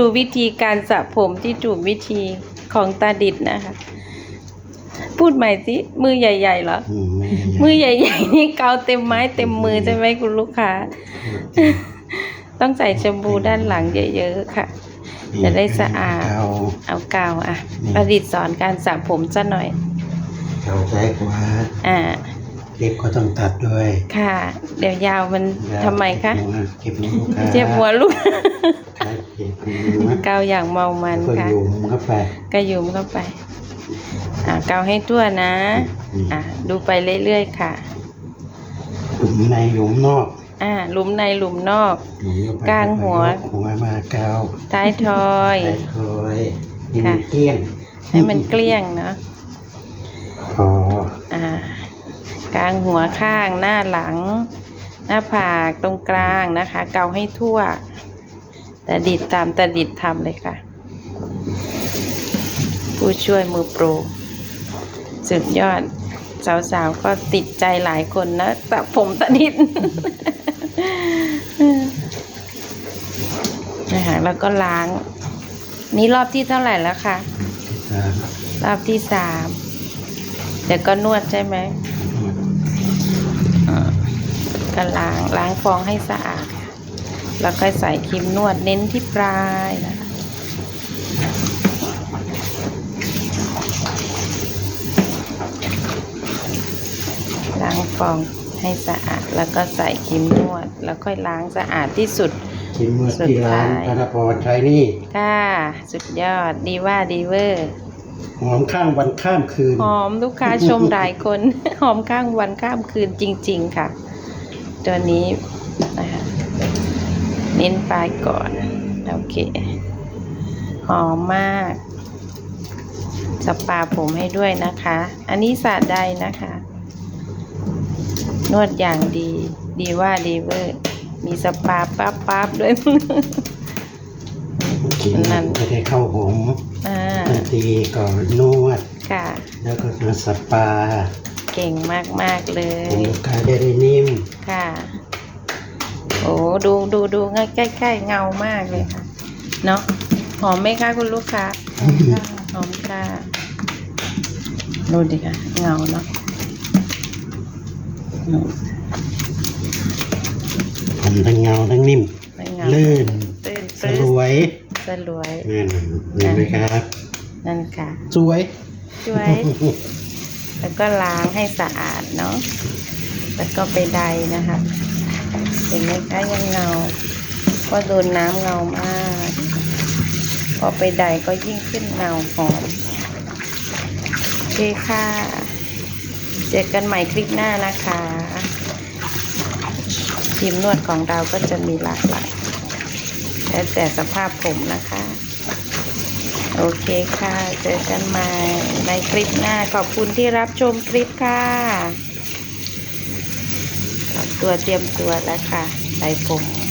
ดูวิธีการสระผมที่ถูกวิธีของตาดิดนะคะ พูดใหม่สิมือใหญ่ๆเหรออืมมือใหญ่ๆนี่เกาเต็มไม้เต็มมือใช่ไหมคุณลูกค้า ต้องใส่แชมพูด้านหลังเยอะๆค่ะ จะได้สะอาด เอาเอากาวอะประดิษฐ์สอนการสระผมซะหน่อยเอาใช้กว่าอ่า เล็บก็ต้องตัดด้วยค่ะ เดี๋ยวยาวมันทำไมคะเก็บนิ้วครับเจ็บหัวลูกครับเก็บนิ้วนะกาวอย่างเมามันก็ค่ะโยุมเข้าไปก็ยุมเข้าไปอ่ากาวให้ทั่วนะ อ่าดูไปเรื่อยๆค่ะหลุมในหลุมนอก อ่าหลุมในหลุมนอกหลุมเข้ไปกลางหัวหัวมาเกาท้ายทอยใส่คอยให้มันค่ะเกลี้ยงให้มันเกลี้ยงเนาะ พอ อ่า กลางหัวข้างหน้าหลัง หน้าผากตรงกลางนะคะ เกาให้ทั่วแต่ดิดตามแต่ดิดทำเลยค่ะ ผู้ช่วยมือโปรสุดยอดสาวๆก็ติดใจหลายคนนะแต่ผมตะดิดนะคะแล้วก็ล้าง นี่รอบที่เท่าไหร่แล้วคะอ่ารอบที่สามเดี๋ยวก็นวดใช่ไหมอ่า ก็ล้างล้างฟองให้สะอาดแล้วก็ใส่ครีมนวดเน้นที่ปลายนะคะล้างฟองให้สะอาด แล้วก็ใส่ครีมนวด แล้วค่อยล้างสะอาดที่สุดชิมเมื่อสุดที่ร้านท้ายธนพรใช้นี่ค่ะสุดยอดดีว่าดีเวอร์หอมข้างวันข้ามคืน หอมลูกค้าชมหลายคน หอมข้างวันข้ามคืนจริง ๆ ค่ะ ตัวนี้นะคะเน้นปลายก่อน โอเค หอมมาก สปาผมให้ด้วยนะคะ อันนี้สาดใดนะคะ นวดอย่างดี ดีว่าดีเวอร์ มีสปาปั๊บปั๊บๆด้วยกินนั่นไม่ได้เข้าผมอ่าทันทีก่อนนวดค่ะแล้วก็มาสปา เก่งมาก ๆ เลผมยลูกค้าได้ได้นิ่มค่ะ โอ้ดูดูดูใกล้ใกล้ๆเงามากเลยค่ะ เนาะหอมไหมคะคุณลูกค้าหอมค่ะดูดิค่ะ เงาเนาะอืมผมทั้งเงาทั้งนิ่ม ไม่เงาลื่นตื่นสปลื้ลวยสลวยนั่นเห็นไหมครับ นั่นค่ะ สวยช่วย แล้วก็ล้างให้สะอาดเนาะ แล้วก็ไปใดนะคะ เห็นไหมคะยังเงา ก็โดนน้ำเงามาก พอไปใดก็ยิ่งขึ้นเงาหอมโอเคค่ะ เจอกันใหม่คลิปหน้านะคะทีมนวดของเราก็จะมีหลากหลายแล้วแต่สภาพผมนะคะ โอเคค่ะ เจอกันใหม่ในคลิปหน้า ขอบคุณที่รับชมคลิปค่ะตัวเตรียมตัวแล้วค่ะใส่ผม